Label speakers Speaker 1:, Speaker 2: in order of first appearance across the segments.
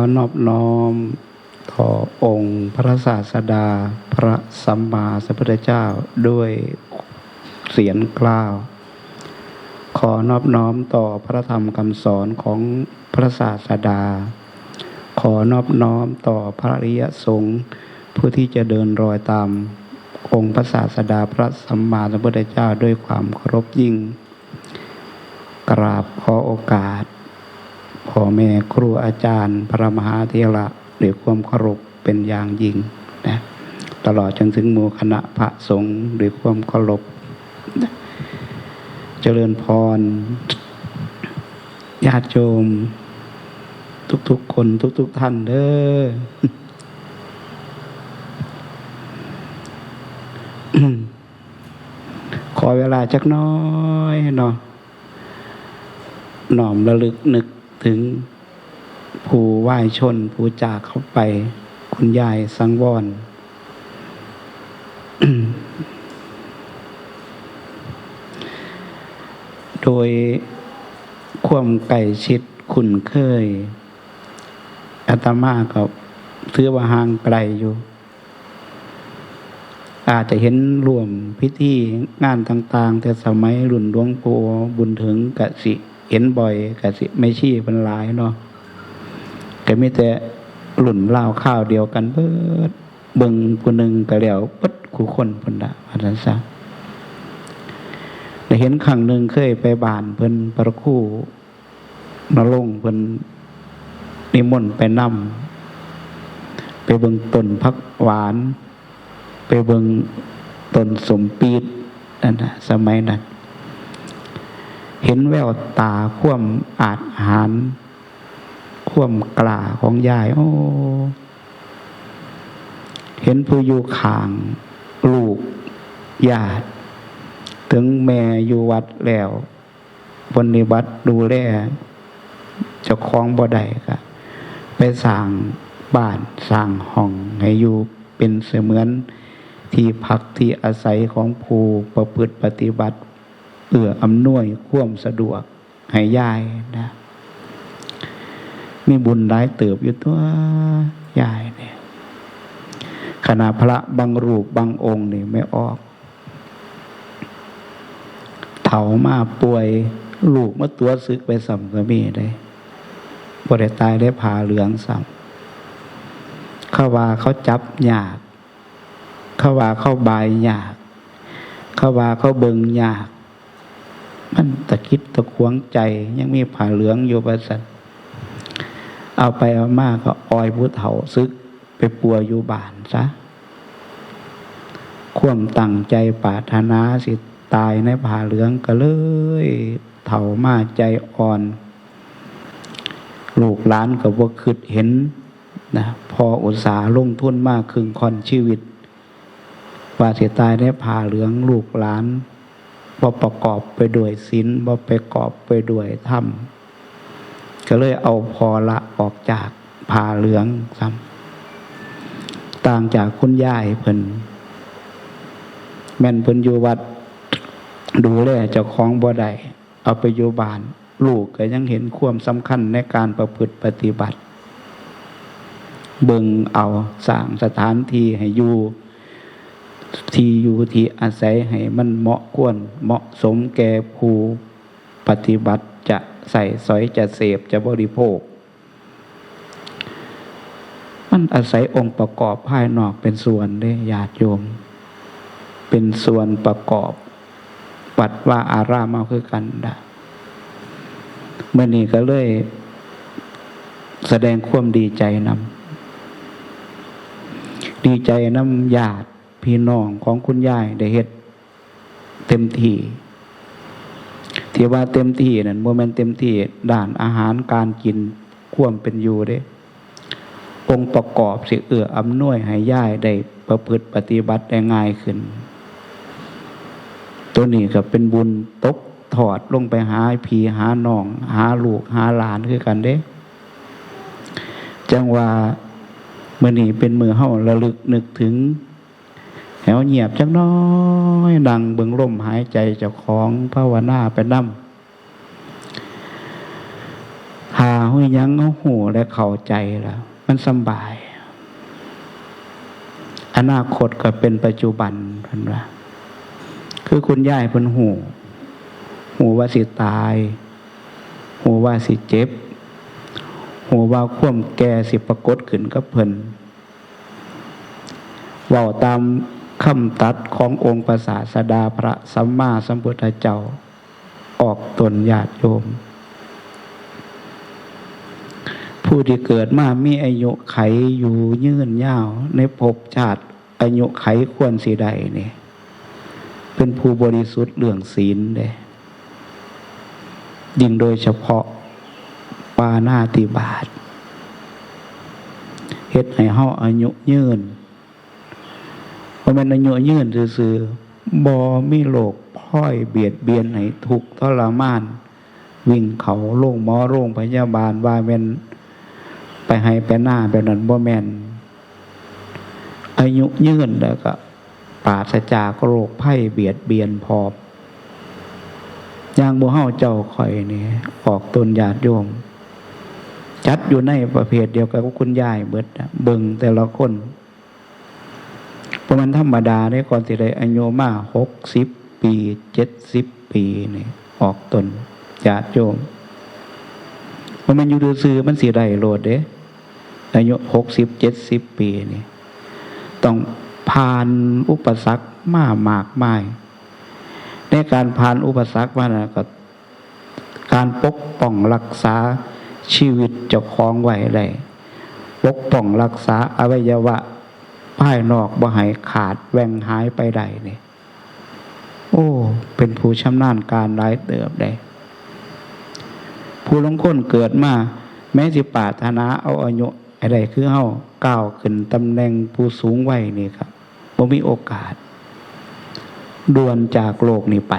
Speaker 1: อนอบน้อมต่อองค์พระศาสดา พระสัมมาสัมพุทธเจ้าด้วยเสียงกล้าว ขอนอบน้อมต่อพระธรรมคำสอนของพระศาสดา ขอนอบน้อมต่อพระริยสงฆ์ผู้ที่จะเดินรอยตาม องค์พระศาสดาพระสัมมาสัมพุทธเจ้าด้วยความเคารพยิ่ง กราบขอโอกาส พ่อแม่ครูอาจารย์ พระมหาเถระด้วยความเคารพเป็นอย่างยิ่งนะตลอดจนถึงหมู่คณะพระสงฆ์ด้วยความเคารพเจริญพรญาติโยมทุกๆคนทุก ๆ ท่านเด้อขอเวลาจักน้อยเนาะหน่อมระลึกนึก ถึงผู้ไหว้ชนผู้จากเข้าไป คุณยายสังวรโดยความไก่ชิดคุ้นเคยอาตมากับซื้อว่าห่างไกลอยู่ อาจจะเห็นรวมพิธีงานต่าง ๆ แต่สมัยรุ่นหลวงปู่บุญถึงกะสิ เห็นบ่อยกะสิไม่ชี้เป็นหลายเนาะก็มีแต่รุ่นเล่าข้าวเดียวกันเบิดเบิงผู้หนึ่งก็แล้วปัดคู่คนพุ่นละอาจารย์ซะแต่เห็นครั้งหนึ่งเคยไปบานเพิ่นประคู่นรงเพิ่นนิมนต์ไปนำไปเบิ่งต้นพักหวาน ไปเบิ่งต้นสมปีดนั่นนะสมัยนั้น เห็นแววตาคว่ำอาจหารคว่ำกล้าของยาย โอ้ เห็นผู้อยู่ข่าง ลูกญาติ ถึงแม่อยู่วัดแล้วปฏิบัติดูแลเจ้าของบ่ได้ก็ไปสร้างบ้านสร้างห้องให้อยู่เป็นเสมือนที่พักที่อาศัยของผู้ประพฤติปฏิบัติ เอื้ออำนวยความสะดวกให้ยายนะมีบุญหลายเติบอยู่ตัวยายเนี่ยขณะพระบางรูปบางองค์นี่ไม่ออกเถามาป่วยลูกเมื่อตัวซึกไปสัมก็มีได้บ่ได้ตายได้ผ่าเหลืองสัมเขาว่าเขาจับยาก เขาว่าเขาบายยาก เขาว่าเขาเบิงยาก มันตะคิดตะควงใจ ยังมีผ่าเหลืองอยู่ประสันเอาไปเอามากก็ออยผู้เฒ่าซึก ไปปัวอยู่บ้านซะควมตั้งใจปาถนาสิตายในผ่าเหลืองก็เลยเฒ่ามาใจอ่อน ลูกหลานก็บ่คิดเห็นนะพออุตสาห์ลงทุนมากคึงคอนชีวิตว่าสิตายในผ่าเหลืองลูกหลาน บ่ประกอบไปด้วยศีลบ่ประกอบไปด้วยธรรมก็เลยเอาพอละออกจากผ่าเหลืองซ้ำต่างจากคุณยายเพิ่นแม่นเพิ่นอยู่วัดดูแลเจ้าของบ่ได้เอาไปอยู่บ้าน ลูกก็ยังเห็นความสำคัญในการประพฤติปฏิบัติ เบิ่งเอาสร้างสถานที่ให้อยู่ ที่อยู่ที่อาศัยให้มันเหมาะควรเหมาะสมแก่ผู้ปฏิบัติจะใส่สอยจะเสพจะบริโภค มันอาศัยองค์ประกอบภายนอกเป็นส่วนได้ญาติโยม เป็นส่วนประกอบ ปัดว่าอารามเอาคือกันดะเมื่อนี้ก็เลยแสดงความดีใจนำดีใจนำญาติ พี่น้องของคุณยายได้เฮ็ดเต็มที่ที่ว่าเต็มที่นั่นโมเมนเต็มที่ด้านอาหารการกินควมเป็นอยู่เด้ องค์ประกอบสิเอื้ออำนวยให้ย่ายได้ประพฤติปฏิบัติได้ง่ายขึ้น ตัวนี้ก็เป็นบุญตกถอดลงไปหาผีหาหนอง หาลูกหาหลานคือกันเด้ จังว่าเมื่อนี้เป็นมือเฮาระลึกนึกถึง วเงียบจังน้อย ดังเบิงลมหายใจเจ้าของภาวนาไปนำหาห้อยยังเอาหูและเข้าใจแล้ว มันสบาย อนาคตก็เป็นปัจจุบันเพันว่าคือคุณย่ายเพิ่นหูหูว่าสิตายหูว่าสิเจ็บหูว่าควมแก่สิปรากฏขึ้นกับเพิ่นว่าตาม คำตัดขององค์ประสาสดาพระสัมมาสัมพุทธเจ้า ออกตนญาติโยม ผู้ที่เกิดมามีอายุไขอยู่ยืนยาว ในภพชาติอายุไขควรสีใดเนี่ยเป็นผู้บริสุทธิ์เรื่องศีลเด้ยิ่งโดยเฉพาะปานาติบาตเฮ็ดให้เฮาอายุยืน ราะมันอายุยืนซื่อๆบ่มีโรคพ้อยเบียดเบียนให้ทุกทรมาน วิ่งเขาโรงหมอโรงพยาบาลว่าแม่นไปให้ไปหน้าแบบนั้นบ่แม่นอายุยืนแล้วก็ปราศจากโรคไข้เบียดเบียนพอบอย่างบ่เฮาเจ้าข่อยนี่ออกตนญาติโยม จัดอยู่ในประเภทเดียวกับคุณยายเบิดเบิ่งแต่ละคน พราะมันธรรมดาได้ก่อนสิได้อายุมาหกสิบปีเจ็ดสิบปีนี่ออกตนญาติโยมเพราะมันอยู่ดูซื้อมันสิได้โลดเด้อายุหกสิบเจ็ดสิบปีนี่ต้องผ่านอุปสรรคมามากมายในการผ่านอุปสรรคมานะก็การปกป้องรักษาชีวิตเจ้าของไว้ได้ปกป้องรักษาอวัยวะ ภายนอกบ่ให้ขาดแหว่งหายไปได้นี่ยโอ้ เป็นผู้ชำนาญการหลายเติบได้ผู้ลงค้นเกิดมา แม้สิปารถนาเอาอายุอะไรคือเฮาก้าวขึ้นตำแหน่งผู้สูงวัยนี่ครับบ่มีโอกาสด่วนจากโลกนี้ไป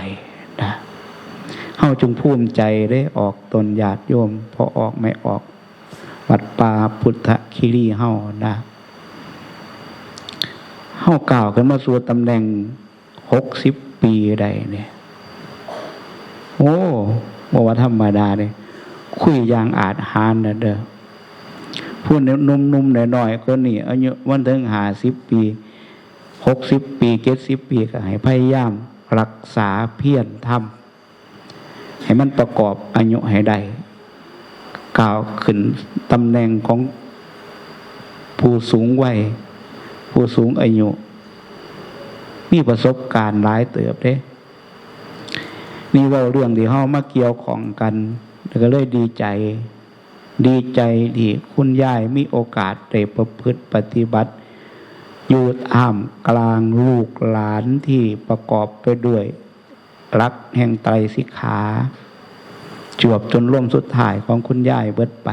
Speaker 1: นะเฮาจงภูมิใจได้ออกตนญาติโยม พอออกไม่ออก วัดป่าพุทธคิรีเฮานะ เฮาก้าวขึ้นมาสู่ตำแหน่งหกสิบปีใดเนี่ย โอ้บอกว่าธรรมดาเนี่ยคุยอย่างอาจหานนะเด้อพูดนุ่มๆหน่อยๆก็นี่อายุวันถึงหาสิบปีหกสิบปีเจ็ดสิบปีก็ให้พยายามรักษาเพียรทำให้มันประกอบอายุให้ได้กล่าวขึ้นตำแหน่งของผู้สูงวัย ผู้สูงอายุ มีประสบการณ์หลายเติบเด้ นี่เราเรื่องที่เฮามาเกี่ยวของกันแล้วก็เลยดีใจ ดีใจที่คุณยายมีโอกาสได้ประพฤติปฏิบัติอยู่ท่ามกลางลูกหลานที่ประกอบไปด้วยรักแห่งไตรสิกขา จวบจนร่วมสุดท้ายของคุณยายเบิดไป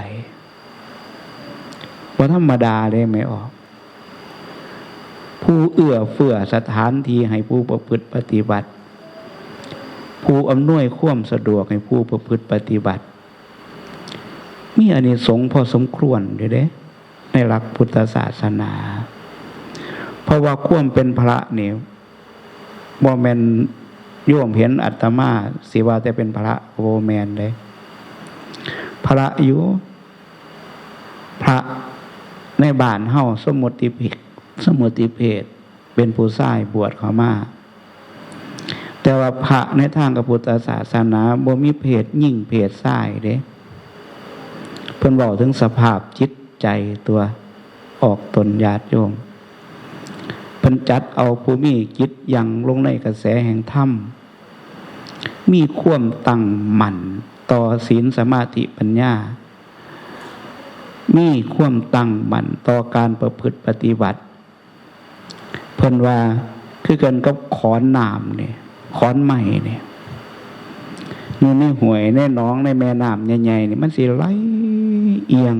Speaker 1: ว่าธรรมดาเลยไม่ออก ผู้เอื้อเฟื้อสถานที่ให้ผู้ประพฤติปฏิบัติ ผู้อำนวยความสะดวกให้ผู้ประพฤติปฏิบัติ มีอานิสงส์พอสมควรเด้เด้ในหลักพุทธศาสนา เพราะว่าควมเป็นพระเนี่ยบ่แมนโยมเห็นอัตมาสิว่าแต่เป็นพระโบแมนเลยพระอยู่พระในบ้านเฮาสมุติเพศ สมุติเพศเป็นผู้ชายบวชเขามาแต่ว่าพระในทางกับพุทธศาสนาบ่มีเพศยิ่งเพศชายเด้เพิ่นบอกถึงสภาพจิตใจตัวออกตนญาติโยมเพิ่นจัดเอาผู้มีจิตยังลงในกระแสแห่งธรรมมีความตั้งมั่นต่อศีลสมาธิปัญญา มีความตั้งมั่นต่อการประพฤติปฏิบัติ เพิ่นว่าคือกันกับขอนหนามเนี่ยขอนใหม่เนี่ยอยู่ในหวยในน้องในแม่น้ำใหญ่ๆนี่มันสิไหลเอียง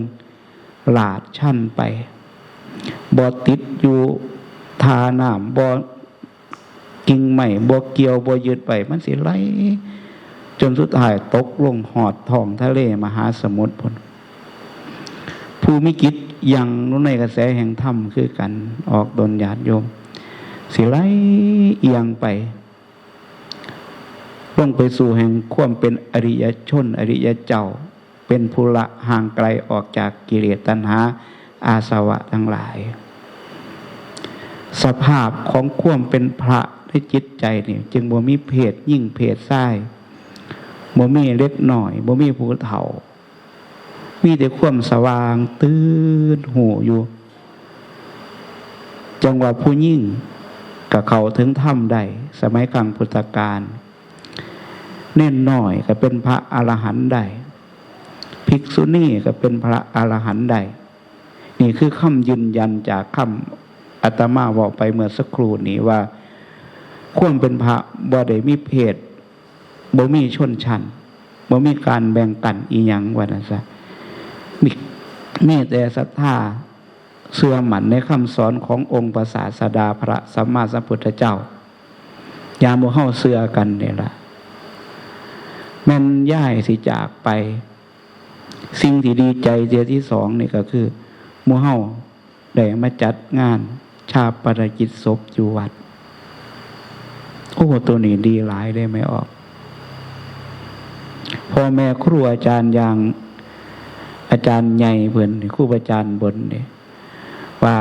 Speaker 1: หลาดชั้นไปบ่ติดอยู่ทาน้ำบ่กิ่งใหม่บ่เกี่ยวบ่ยึดไป มันสิไหลจนสุดท้ายตกลงหอดท้องทะเลมหาสมุทรพนผู้มิกิจยังรู้ในกระแสแห่งธรรมคือกันออกดนญาติโยม สิไหลเอียงไปลงไปสู่แห่งความเป็นอริยชน อริยเจ้า เป็นภูละห่างไกลออกจากกิเลสตัณหา อาสวะทั้งหลาย สภาพของความเป็นพระในจิตใจนี่จึงบ่มีเพศยิ่งเพศไส้บ่มีเล็กหน่อยบ่มีผู้เฒ่า มีแต่ความสว่างตื้นหูอยู่ จังหวะผู้ยิ่ง กับเขาถึงถ้ำได้สมัยกลางพุทธกาลเน่นหน่อยก็เป็นพระอรหันต์ได้ภิกษุณีก็เป็นพระอรหันต์ได้นี่คือคำยืนยันจากคำอาตมาบอกไปเมื่อสักครู่นี้ว่า ควรเป็นพระบ่ได้มีเพศบ่มีชนชั้นบ่มีการแบ่งกันอีหยังว่านั่นซะมีมีแต่ศรัทธา เสื่อหมันในคำสอนขององค์พระศาสดาพระสัมมาสัมพุทธเจ้ายามโมเฮาเสื่อกันเนี่ยละแม่นย่ายสิจากไป สิ่งที่ดีใจเดียที่สองนี่ก็คือโมเฮาได้มาจัดงาน ชาปนกิจศพอยู่วัด โอ้ตัวนี้ดีหลายได้ไม่ออกพ่อแม่ครูอาจารย์อย่างอาจารย์ใหญ่เพื่อนครูอาจารย์บนเนี่ย ว่า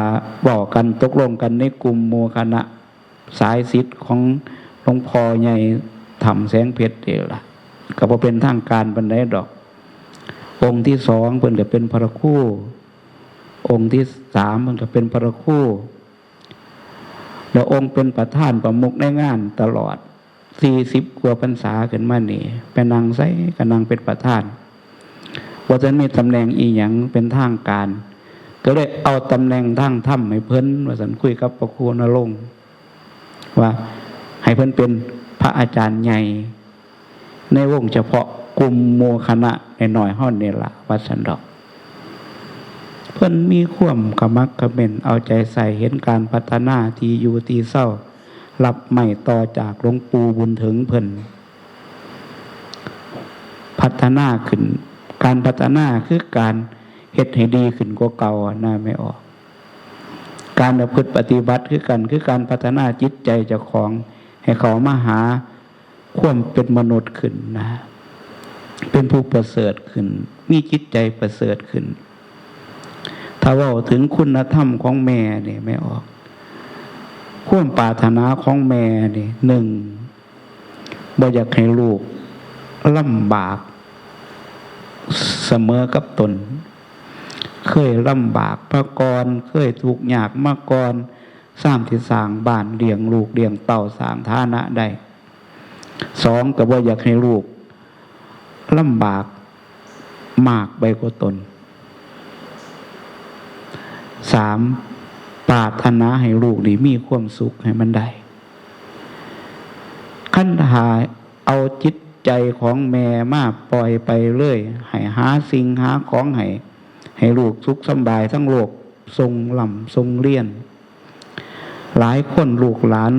Speaker 1: บอกกันตกลงกันในกลุ่มโมคณะสายสิทธิ์ของหลวงพ่อใหญ่ทำแสงเพชรเดียวละก็พอเป็นทางการบันไดดอก องค์ที่สองเพิ่นก็เป็นพระคู่ องค์ที่สามเพิ่นก็เป็นพระคู่แล้วองค์เป็นประธานประมุขในงานตลอดสี่สิบกว่าพรรษาขึ้นมานี่เป็นนางไซกับนางเป็นประธานว่าจะมีตำแหน่งอีหยังเป็นทางการ ก็เลยเอาตำแหน่งทางถ้ำให้เพิ่นว่าสันคุยกับพระครูนรงค์ว่าให้เพิ่นเป็นพระอาจารย์ใหญ่ ในวงเฉพาะกลุ่มโมคณะในหน่อยห้อนเนละวัดสันดอก เพิ่นมีข่วมกมักกระเม็นเอาใจใส่เห็นการพัฒนาทีอยู่ทีเศร้ารับใหม่ต่อจากหลวงปู่บุญถึงเพิ่นพัฒนาขึ้น การพัฒนาคือการ เฮ็ดให้ดีขึ้นกว่าเก่าน่าไม่ออก การประพฤติปฏิบัติคือกันคือการพัฒนาจิตใจเจ้าของ ให้เขามาหาความเป็นมนุษย์ขึ้นนะ เป็นผู้ประเสริฐขึ้น มีจิตใจประเสริฐขึ้น ถ้าว่าถึงคุณธรรมของแม่เนี่ยไม่ออกความปรารถนาของแม่นี่หนึ่งบ่อยากให้ลูกลำบากเสมอกับตน เคยลำบากพระกรเคยถูกหยากมาก่อนสร้างที่สร้างบ้านเลี้ยงลูกเลี้ยงเต่าสร้างฐานะได้สองก็บ่อยากให้ลูกลำบากมากไปกว่าตนสามปรารถนาให้ลูกนี่มีความสุขให้มันได้ขั้นหาเอาจิตใจของแม่มาปล่อยไปเรื่อยให้หาสิ่งหาของให้ ให้ลูกสุขสบายทั้งโลกทรงลำทรงเลียน หลายคนลูกหลาน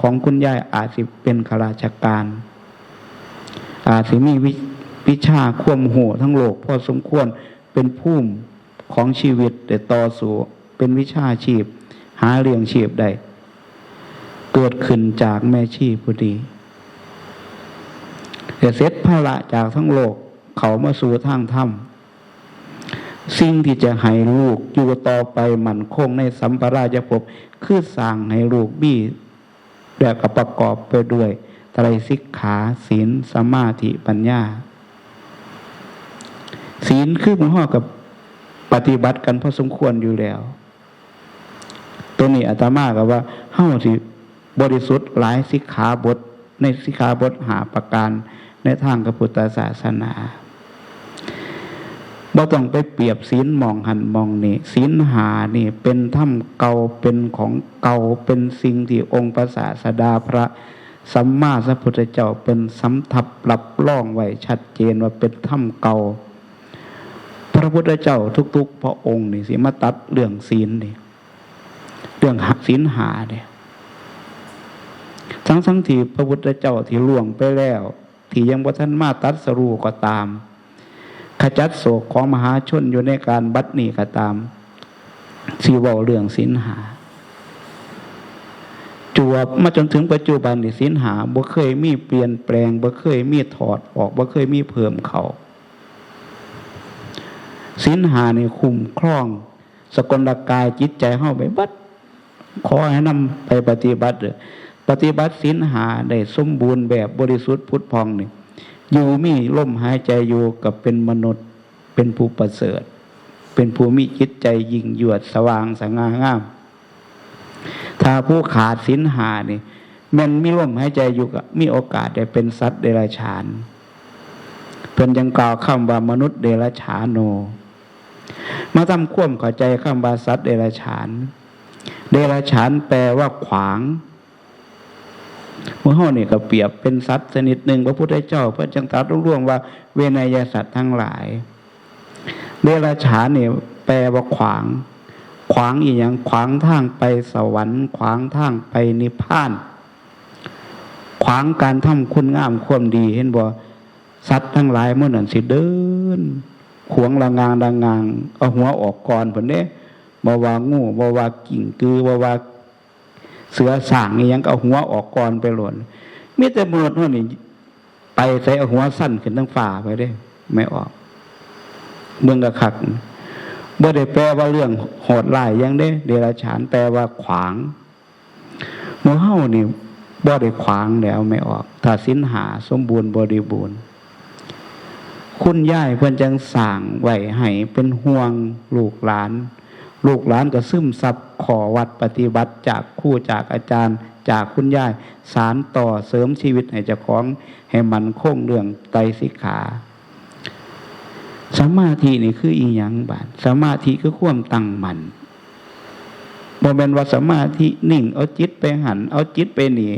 Speaker 1: ของคุณยายอาจสิเป็นข้าราชการ อาจสิมีวิชาควมหัวทั้งโลก พอสมควรเป็นภูมิของชีวิตแต่ต่อสู้เป็นวิชาชีพ หาเลี้ยงชีพได้เกิดขึ้นจากแม่ชีพอดีแต่เสร็จภาระจากทั้งโลกเขามาสู่ทางธรรม สิ่งที่จะให้ลูกอยู่ต่อไปมั่นคงในสัมปราชภพคือสร้างให้ลูกบี้แบบกับประกอบไปด้วยไตรสิกขาศีลสมาธิปัญญา ศีลคือมันห่อกับปฏิบัติกันพอสมควรอยู่แล้ว ตัวนี้อาตมากับว่าเฮ้าสิบริสุทธิ์หลายสิกขาบท ในสิกขาบทหาประการในทางกพุทธศาสนา บ่ต้องไปเปรียบศีลมองหันมองนี่ศีลหานี่เป็นถ้ำเก่าเป็นของเก่าเป็นสิ่งที่องค์พระศาสดาพระสัมมาสัพพุทธเจ้าเป็นสำทับหลับล่องไว้ชัดเจนว่าเป็นถ้ำเก่า พระพุทธเจ้าทุก ๆ พระองค์นี่สิมาตัดเรื่องศีลนี่เรื่องหักศีลหาเนี่ยทั้งทั้งที่พระพุทธเจ้าที่ล่วงไปแล้ว ที่ยังบ่ท่านมาตัดสรูก็ตาม จัดโศกของมหาชนอยู่ในการบัดนี้ก็ตามสีว่าเรื่องศีลหา จวบมาจนถึงปัจจุบันนี่ศีลหาบ่เคยมีเปลี่ยนแปลงบ่เคยมีถอดออกบ่เคยมีเพิ่มเขาสินหานี่คุ้มครอง สกลกายจิตใจเฮาไปบัดขอให้นำไปปฏิบัติปฏิบัติสินหาได้สมบูรณ์แบบบริสุทธิ์พุทธพองนี่ อยู่มีลมหายใจอยู่กับเป็นมนุษย์ เป็นผู้ประเสริฐ เป็นผู้มีจิตใจยิ่งยวดสว่างสง่างาม ถ้าผู้ขาดสินหานี่แมันมีลมหายใจอยู่กับมีโอกาสได้เป็นสัตว์เดรัจฉานเพิ่นยังกล่าวคำว่ามนุษย์เดรัจฉานโน มาทำควมเข้าใจคำว่าสัตว์เดรัจฉาน เดรัจฉานแปลว่าขวาง เมื่อห้อนี่ก็เปรียบเป็นสัตว์ชนิดหนึ่งพระพุทธเจ้าพระจังตรัสร่วมว่า เวนยสัตว์ทั้งหลายเดรัจฉานเนี่ยแปลว่าขวาง ขวางอีกอย่างขวางทางไปสวรรค์ ขวางทางไปนิพพาน ขวางการทำคุณงามความดีเห็นบ่สัตว์ทั้งหลายเมื่อนั้นสิเดิน ขวงละงางดังงางเอาหัวออกก่อนผลเด้บ่ว่างูบ่ว่ากิ่งกือบ่ว่า เสือสางยังเอาหัวออกก่อนไปหล่นมีแต่มือเท่านี้ไปใส่เอาหัวสั้นขึ้นทั้งฝ่าไปเด้ ไม่ออก เมืองกระคักบ่ได้แปลว่าเรื่องโหดร้ายยังเด้เดรัจฉานแปลว่าขวางหมูเฮานี่บ่ได้ขวางแล้วไม่ออก ถ้าสินหาสมบูรณ์บริบูรณ์ คุณย่ายเพิ่อนจังสั่งไหวให้เป็นห่วงลูกหลาน ลูกหลานก็ซึมซับ ขอวัดปฏิบัติจากคู่จากอาจารย์ จากคุณย่ายสารต่อเสริมชีวิตให้เจ้าของให้มันคงเรื่องไตสิกขาสมาธินี่คืออีหยังบาดสมาธิคือความตั้งมัน่นบ่แม่นว่าสมาธินิ่ง เอาจิตไปหัน เอาจิตไปหนี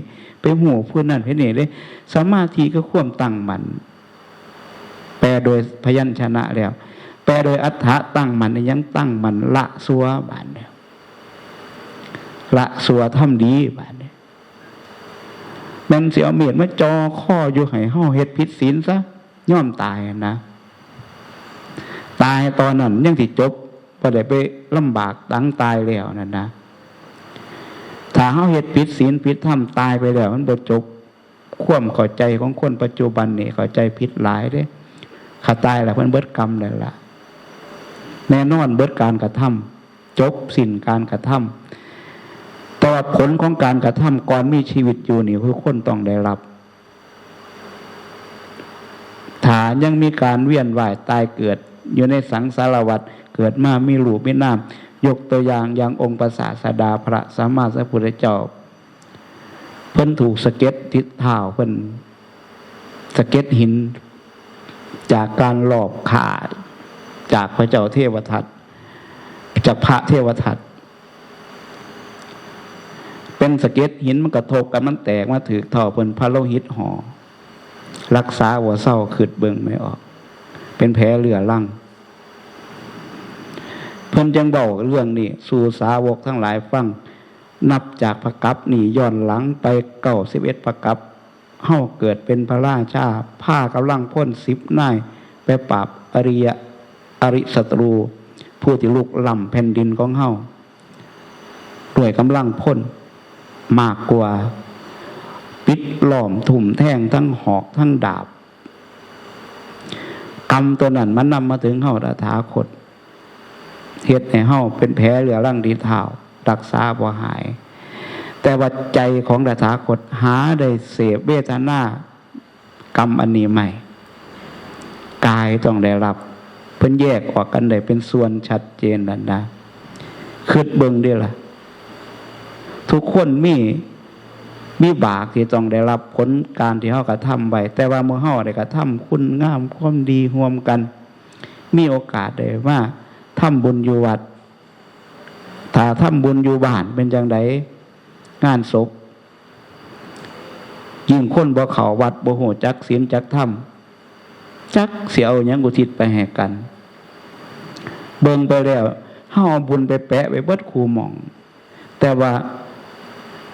Speaker 1: ไปหูผู้นั้นไปนี่เลยสมาธิคือควมตั้งมัน แปลโดยพยัญชนะแล้ว แปลโดยอัฏฐะตั้งมันยังตั้งมันละสัวบานเนี่ย ละสัวทำดีบานเนี่ยแมันเสียเมียดมาจอข้ออยู่ให้ห่อเฮ็ดพิษศีลซะย่อมตายนะตายตอนนั้นยังที่จบพอได้ไปลำบากตั้งตายแล้วนั่นนะถ้าเฮาเฮ็ดผิดศีลผิดธรรมตายไปแล้ว มันบ่จบความเข้าใจของคนปัจจุบันนี่เข้าใจผิดหลายเด้ขาตายแล้วเพิ่นเบิดกรรมแล้วล่ะแน่นอนเบิดการกระทำจบสิ้นการกระทำแต่ ว่าผลของการกระทำก่อนมีชีวิตอยู่นี่คือคนต้องได้รับฐานยังมีการเวียนว่ายตายเกิด อยู่ในสังสารวัฏเกิดมามีหลูมีน้ำยกตัวอย่างอย่างองค์ประสาสดาพระสัมมาสัมพุทธเจ้าเพิ่นถูกสะเก็ดทิศเท้าเพิ่นสะเก็ดหิน จากการหลอบขาดจากพระเจ้าเทวทัตจากพระเทวทัต เป็นสะเก็ดหินมันกระทบกันมันแตกมาถือท่าเพิ่นพระโลหิตห่อรักษาหัวเศร้าขืดเบิ่งไม่ออก เป็นแผลเหลือรั่งเพิ่นจังเบาเรื่องนี้สู่สาวกทั้งหลายฟังนับจากพระกับนี่ย้อนหลังไปเก้าสิบเอ็ดพระกับเฮ้าเกิดเป็นพระราชาผ้ากำลังพ่นสิบนายไปปราบอริยอริศัตรู ผู้ที่ลุกล่ำแผ่นดินของเฮ้าด้วยกำลังพ่น มากกว่า ปิดล้อมถุ่มแท่งทั้งหอกทั้งดาบ กรรมตัวนั้นมันนำมาถึงเฮ้าตถาคตเฮ็ดให้เฮาเป็นแผลเหลือร่างดีเท้ารักษาบ่หาย แต่ว่าใจของตถาคตหาได้เสพเวทนากรรมอันนี้ใหม่กายต้องได้รับเพิ่นแยกออกกันได้เป็นส่วนชัดเจนนั่นนะคืดเบิ่งเด้ล่ะ ทุกคนมีมีบากที่ต้องได้รับผลการที่เฮากระทำไว้แต่ว่าเมื่อเฮาได้กระทำคุณงามความดีร่วมกัน มีโอกาสได้ว่าทำบุญอยู่วัด ถ้าทำบุญอยู่บ้านเป็นจังไดงานศพยิ่งคนบ่เขาวัดบ่โหจักศีลจักธรรมจักเสียเอายังกุทิศไปแห่กัน เบิ่งไปแล้วเฮาเอาบุญไปแปะไว้เบิดคูหมอง แต่ว่า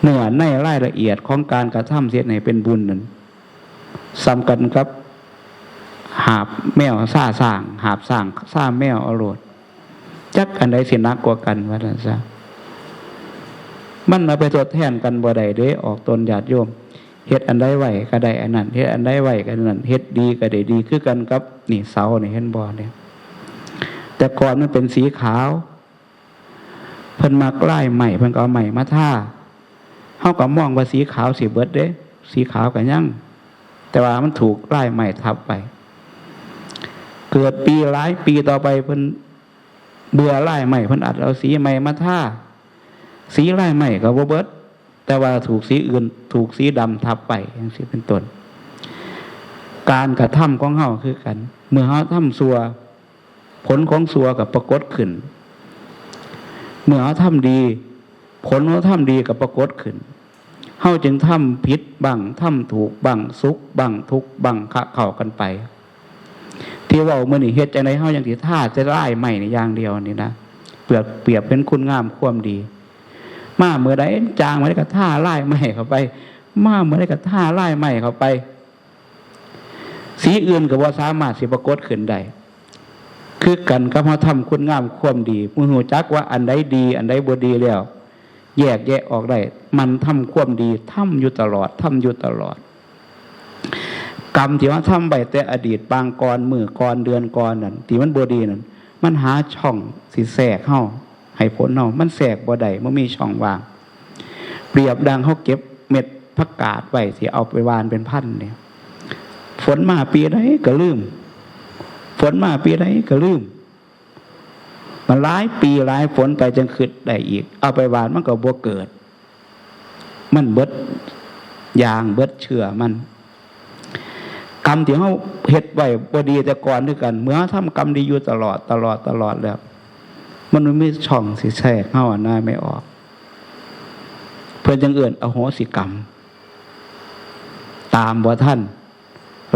Speaker 1: เนื้อในรายละเอียดของการกระทำเสียไหนเป็นบุญนั้นสำคัญครับ หาบแมวซ่าสร้าง หาบสร้างซ่าแมวอโรดจักอันใดสินักกว่ากันว่าท่านซะมันมาไปทดแทนกันบ่ได้เด้ออกตนญาติโยมเฮ็ดอันใดไหวก็ได้อันนั้นเฮ็ดอันใดไหวก็นั้นเฮ็ดดีก็ได้ดีคือกันกับ นี่เสาเนี่เห็นบ่เนี่ยแต่ก่อนมันเป็นสีขาวเพิ่นมาใกล้ใหม่เพิ่นก็เอาใหม่มาท่า เฮาก็มองว่าสีขาวสีเบิดเด้ สีขาวกันยั่งแต่ว่ามันถูกไล่ใหม่ทับไป เกิดปีหลายปีต่อไปเพิ่นเบื่อไล่ใหม่เพิ่นอัดเอาสีใหม่มาท่าสีไล่ใหม่ก็บ่เบิด แต่ว่าถูกสีอื่น ถูกสีดำทับไปอย่างนี้เป็นต้นการกระทำของเฮาคือกัน เมื่อเฮาทำซัว ผลของซัวกับปรากฏขึ้น เมื่อเฮาทำดี ผลเขาทำดีกับปรากฏขึ้นเฮาจึงทำผิดบังทำถูกบังสุขบังทุกบังขะเข่ากันไป ที่ว่าเมื่อนี่เฮ็ดจังไดเฮาอย่างที่ท่าจะไล่ใหม่ในอย่างเดียวนี่นะเปรียบเปรียบเป็นคุณงามความดี มาเมื่อใดจางมาได้กับท่าไล่ใหม่เข้าไป มาเมื่อใดกับท่าไล่ใหม่เข้าไป สีอื่นก็ว่าสามารถสิปรากฏขึ้นได้คือกันกับเฮาทำคุณงามความดีมือหูจักว่าอันใดดี อันใดบ่ดีแล้ว แยกแยะออกได้ มันทำความดีทำอยู่ตลอดทำอยู่ตลอด กรรมที่ว่าทำไปแต่อดีตบางกรมือกรเดือนกรนั่นที่มันบดีนั่นมันหาช่องสิแสกเฮาให้ผลเฮามันแสกบ่ได้มันมีช่องว่าง เปรียบดังเฮาเก็บเม็ดผักกาดไว้สิเอาไปวานเป็นพันเนี่ยฝนมาปีใดก็ลืม ฝนมาปีใดก็ลืม มันหลายปีหลายฝนไปจังขึ้นได้อีก เอาไปหวานมันก็บ่เกิด มันเบิดยางเบิดเชื่อมันกรรมที่เขาเฮ็ดไว้บดีแต่ก่อนด้วยกัน เมื่อทำกรรมดีอยู่ตลอดตลอดตลอดแล้ว มันไม่ช่องสิแทรกเข้าหน้าไม่ออก เพื่อนจังเอื่นอโหสิกรรม ตามบ่ท่าน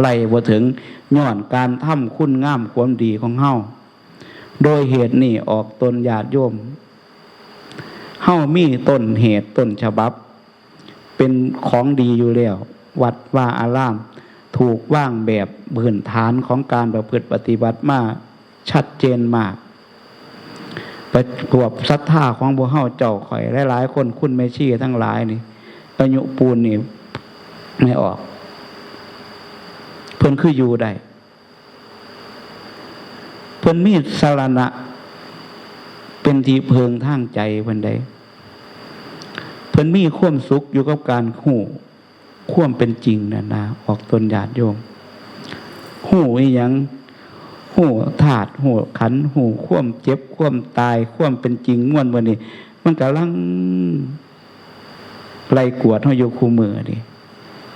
Speaker 1: ไล่บ่ถึงย้อนการทำคุณงามความดีของเฮา โดยเหตุนี่ออกตนญาติโยมเฮามีต้นเหตุต้นฉบับ เป็นของดีอยู่แล้ว วัดว่าอาราม ถูกว่างแบบพื้นฐานของการประพฤติปฏิบัติมาชัดเจนมากประกวบศรัทธาของบัวเฮาเจ้าข่อยหลายๆคนคุณไม่ชี้ทั้งหลายนี่อายุปูนนี่ไม่ออก เพิ่นคืออยู่ได้ เพิ่นมีสารณะ เป็นที่เพิงทางใจเพิ่นใดเพิ่นมีความสุขอยู่กับการหูความเป็นจริงนะนะออกตนญาติโยมหูอีหยังหูถาดหูขันหูความเจ็บความตายความเป็นจริงม่วนวันนี้ มันกำลังไล่กวดเฮาอยู่คู่มือดิ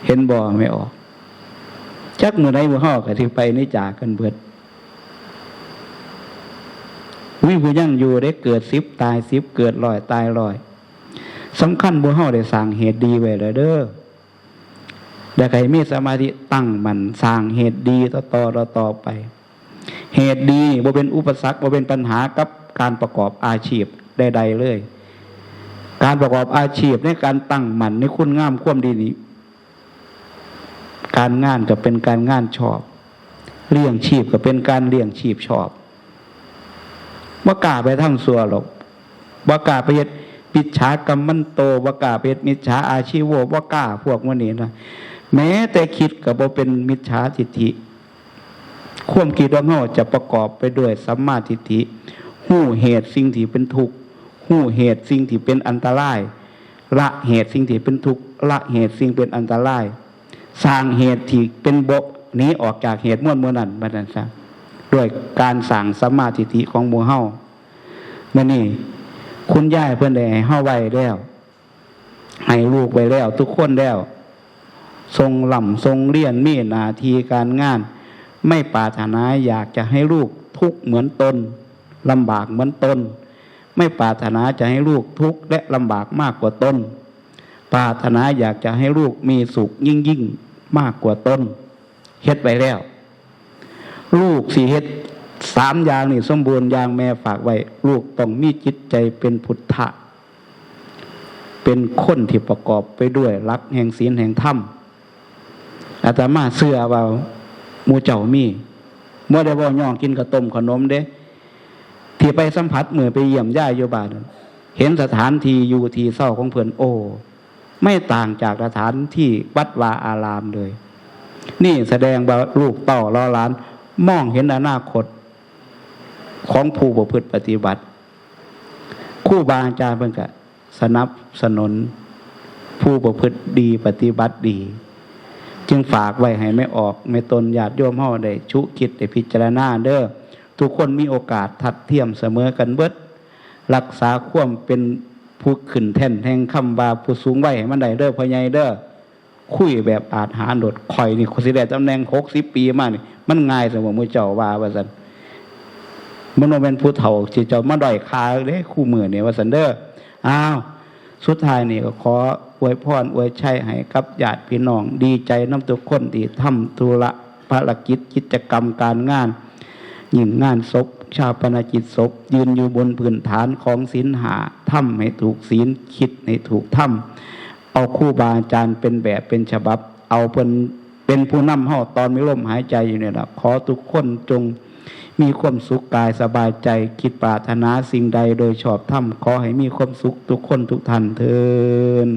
Speaker 1: เห็นบ่ไม่ออก จักมือใดมือห่อกะที่ไปนี่จากกันเบิด วิผู้ยังอยู่ได้เกิดสิบตายสิบเกิดลอยตายลอยสำคัญบัวเฮาได้สร้างเหตุดีไว้แล้วเด้อแต่ใครมีสมาธิตั้งมันสร้างเหตุดีต่อต่อต่อต่อไป เหตุดีบ่เป็นอุปสรรคบ่เป็นปัญหากับการประกอบอาชีพใดๆเลย การประกอบอาชีพในการตั้งมันในคุณงามความดีนี้การงานก็เป็นการงานชอบ เลี้ยงชีพก็เป็นการเลี้ยงชีพชอบ ว่ากล้าไปทั้งสัวหรอกว่ากล้าไปเฮ็ดมิจฉากรรมมันโตว่ากล้าไปเฮ็ดมิจฉาอาชีวะว่ากล้าพวกมันนี้นะแม้แต่คิดก็บ่เป็นมิจฉาทิฏฐิควมคิดองเฮาจะประกอบไปด้วยสัมมาทิฏฐิหู้เหตุสิ่งที่เป็นทุกข์หู้เหตุสิ่งที่เป็นอันตราย ละเหตุสิ่งที่เป็นทุกข์ละเหตุสิ่งเป็นอันตราย สร้างเหตุที่เป็นบกหนี้ออกจากเหตุมวนม้วนนั้นบัดนั้นซะ ด้วยการสั่งสัมมาทิฏฐิของหมู่เฮามื่อนี่ คุณย่ายเพื่อนได้ให้เฮาไว้แล้ว ให้ลูกไว้แล้ว ทุกคนแล้ว ทรงหล่ำทรงเลี่ยนมีนาทีการงาน ไม่ปาถนาอยากจะให้ลูกทุกเหมือนตนลำบากเหมือนตนไม่ปาถนาจะให้ลูกทุกข์และลำบากมากกว่าตนปาถนาอยากจะให้ลูกมีสุขยิ่งยิ่งมากกว่าตนเฮ็ดไปแล้ว ลูกสี่เฮ็ดสามอย่างนี่สมบูรณ์อย่างแม่ฝากไว้ ลูกต้องมีจิตใจเป็นพุทธะ เป็นคนที่ประกอบไปด้วยรักแห่งศีลแห่งธรรมอาตมาเสื้อว่ามูเจ้ามีเมื่อได้บ่ย่องกินกระต้มขนมเด้ ที่ไปสัมผัสเมื่อไปเยี่ยมย่าโยบานเห็นสถานที่อยู่ที่เศร้าของเพื่อนโอ ไม่ต่างจากสถานที่วัดวาอารามเลย นี่แสดงว่าลูกต่ารอหลาน มองเห็นอนาคต ของผู้ประพฤติปฏิบัติ คู่บาอาจารย์เพิ่นก็สนับสนุน ผู้ประพฤติดีปฏิบัติดี จึงฝากไว้ให้ไม่ออก ไม่ตนญาติโยมเฮาได้ชุคิดได้พิจารณาเด้อทุกคนมีโอกาสทัดเทียมเสมอกันเบิด รักษาความเป็นผู้ขึ้นแท่นแห่งคำบาผู้สูงไว้ให้มันได้เด้อพ่อใหญ่เด้อ คุยแบบอาจหารโดดข่อยนี่คนสิได้ตำแหน่งหกสิบปีมานี่มันง่ายสมมติมือเจ้าว่าว่าสันมันเป็นผู้เฒ่าที่เจ้ามาด้อยคาเด้คู่มือเนี่ยว่าสันเด้ออ้าวสุดท้ายนี่ก็ขออวยพรอวยชัยให้กับญาติพี่น้อง ดีใจน้ำทุกคนที่ทำธุระภารกิจกิจกรรมการงานยิ่งงานศพชาปนกิจศพยืนอยู่บนพื้นฐานของศีลหาทำให้ถูกศีลคิดให้ถูกทำ เอาคู่บาอาจารย์เป็นแบบเป็นฉบับ เอาเป็นเป็นผู้นำห่อตอนมีลมหายใจอยู่เนี่ยละขอทุกคนจงมีความสุขกายสบายใจคิดปรารถนาสิ่งใดโดยชอบธรรมขอให้มีความสุขทุกคนทุกท่านเทิน